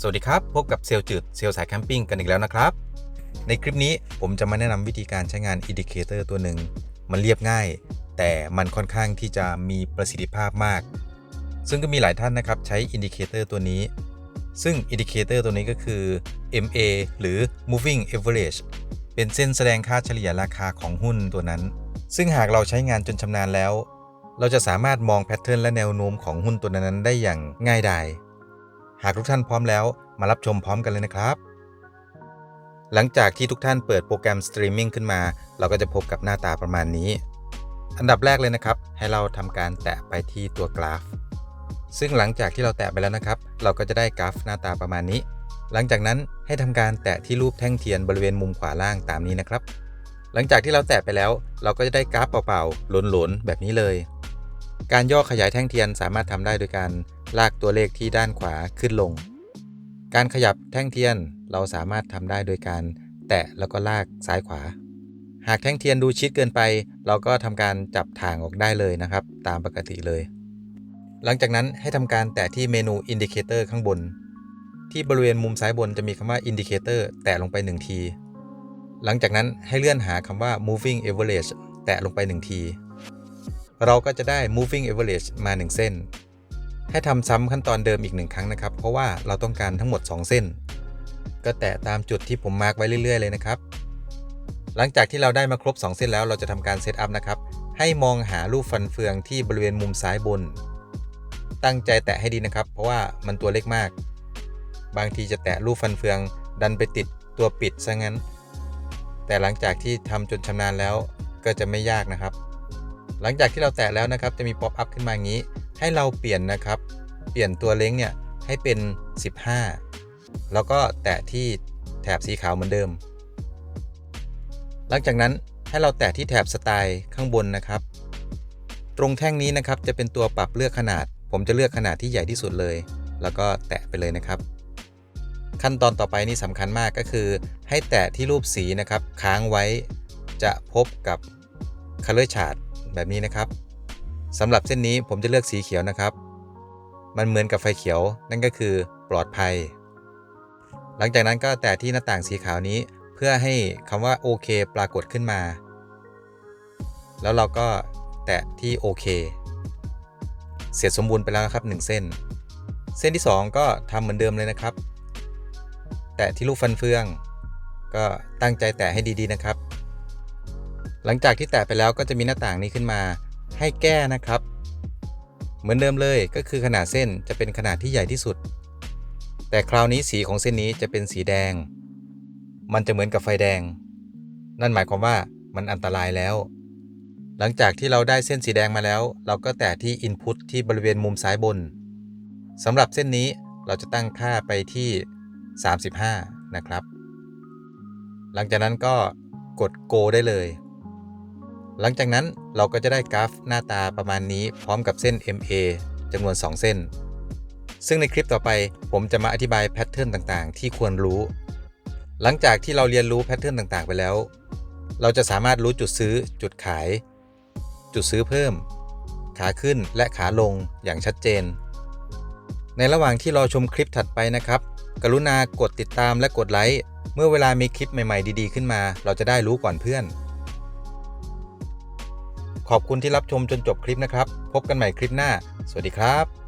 สวัสดีครับ พบกับเซลจืดเซลสายแคมปิ้งกันอีกแล้วนะครับ ในคลิปนี้ผมจะมาแนะนำวิธีการใช้งานอินดิเคเตอร์ตัวหนึ่ง มันเรียบง่าย แต่มันค่อนข้างที่จะมีประสิทธิภาพมาก ซึ่งก็มีหลายท่านนะครับใช้อินดิเคเตอร์ตัวนี้ ซึ่งอินดิเคเตอร์ตัวนี้ก็คือ MA หรือ moving average เป็นเส้นแสดงค่าเฉลี่ยราคาของหุ้นตัวนั้น ซึ่งหากเราใช้งานจนชำนาญแล้ว เราจะสามารถมองแพทเทิร์นและแนวโน้มของหุ้นตัวนั้นได้อย่างง่ายดายากทุกท่านพร้อมแล้วมารับชมพร้อมกันเลยนะครับ หลังจากที่ทุกท่านเปิดโปรแกรมสตรีมมิ่งขึ้นมา เราก็จะพบกับหน้าตาประมาณนี้ อันดับแรกเลยนะครับ ให้เราทำการแตะไปที่ตัวกราฟ ซึ่งหลังจากที่เราแตะไปแล้วนะครับ เราก็จะได้กราฟหน้าตาประมาณนี้ หลังจากนั้นให้ทำการแตะที่รูปแท่งเทียนบริเวณมุมขวาล่างตามนี้นะครับ หลังจากที่เราแตะไปแล้ว เราก็จะได้กราฟเปล่าๆหลนๆแบบนี้เลย การย่อขยายแท่งเทียนสามารถทำได้โดยการ ลากตัวเลขที่ด้านขวาขึ้นลง การขยับแท่งเทียนเราสามารถทำได้โดยการแตะแล้วก็ลากซ้ายขวา หากแท่งเทียนดูชิดเกินไป เราก็ทำการจับทางออกได้เลยนะครับ ตามปกติเลย หลังจากนั้นให้ทำการแตะที่เมนู Indicator ข้างบน ที่บริเวณมุมซ้ายบนจะมีคำว่า Indicator แตะลงไป 1 ที หลังจากนั้นให้เลื่อนหาคำว่า Moving Average แตะลงไป 1 ที เราก็จะได้ moving average มา 1 เส้น ให้ทำซ้ำขั้นตอนเดิมอีก1ครั้งนะครับ เพราะว่าเราต้องการทั้งหมด 2 เส้น ก็แตะตามจุดที่ผมมาร์กไว้เรื่อย ๆ เลยนะครับ หลังจากที่เราได้มาครบ 2 เส้นแล้วเราจะทำการเซตอัพนะครับ ให้มองหารูปฟันเฟืองที่บริเวณมุมซ้ายบน ตั้งใจแตะให้ดีนะครับ เพราะว่ามันตัวเล็กมาก บางทีจะแตะรูปฟันเฟือง ดันไปติดตัวปิดซะงั้น แต่หลังจากที่ทำจนชำนาญแล้วก็จะไม่ยากนะครับ หลังจากที่เราแตะแล้วนะครับจะมีป๊อปอัพขึ้นมาอย่างนี้ ให้เราเปลี่ยนนะครับ เปลี่ยนตัวเล้งเนี่ยให้เป็น 15 แล้วก็แตะที่แถบสีขาวเหมือนเดิม หลังจากนั้นให้เราแตะที่แถบสไตล์ข้างบนนะครับ ตรงแท่งนี้นะครับจะเป็นตัวปรับเลือกขนาด ผมจะเลือกขนาดที่ใหญ่ที่สุดเลย แล้วก็แตะไปเลยนะครับ ขั้นตอนต่อไปนี่สำคัญมากก็คือ ให้แตะที่รูปสีนะครับ ค้างไว้จะพบกับ Color Chart แบบนี้นะครับ สำหรับเส้นนี้ผมจะเลือกสีเขียวนะครับ มันเหมือนกับไฟเขียวนั่นก็คือปลอดภัย หลังจากนั้นก็แตะที่หน้าต่างสีขาวนี้เพื่อให้คำว่าโอเคปรากฏขึ้นมา แล้วเราก็แตะที่โอเคเสร็จสมบูรณ์ไปแล้วครับ 1 เส้น เส้นที่ 2 ก็ทำเหมือนเดิมเลยนะครับ แตะที่ลูกฟันเฟือง ก็ตั้งใจแตะให้ดีๆนะครับ หลังจากที่แตะไปแล้วก็จะมีหน้าต่างนี้ขึ้นมา ให้แก้นะครับ เหมือนเดิมเลยก็คือขนาดเส้นจะเป็นขนาดที่ใหญ่ที่สุด แต่คราวนี้สีของเส้นนี้จะเป็นสีแดง มันจะเหมือนกับไฟแดง นั่นหมายความว่ามันอันตรายแล้ว หลังจากที่เราได้เส้นสีแดงมาแล้ว เราก็แตะที่ Input ที่บริเวณมุมซ้ายบนสำหรับเส้นนี้เราจะตั้งค่าไปที่ 35 นะครับ หลังจากนั้นก็กด Go ได้เลย หลังจากนั้นเราก็จะได้กราฟหน้าตาประมาณนี้พร้อมกับเส้น MA จำนวน 2 เส้น ซึ่งในคลิปต่อไปผมจะมาอธิบายแพทเทิร์นต่างๆ ที่ควรรู้ หลังจากที่เราเรียนรู้แพทเทิร์นต่างๆ ไปแล้ว เราจะสามารถรู้จุดซื้อจุดขาย จุดซื้อเพิ่ม ขาขึ้นและขาลงอย่างชัดเจน ในระหว่างที่รอชมคลิปถัดไปนะครับ กรุณากดติดตามและกดไลค์เมื่อเวลามีคลิปใหม่ ๆ ดี ๆ ขึ้นมา เราจะได้รู้ก่อนเพื่อน ขอบคุณที่รับชมจนจบคลิปนะครับ พบกันใหม่คลิปหน้า สวัสดีครับ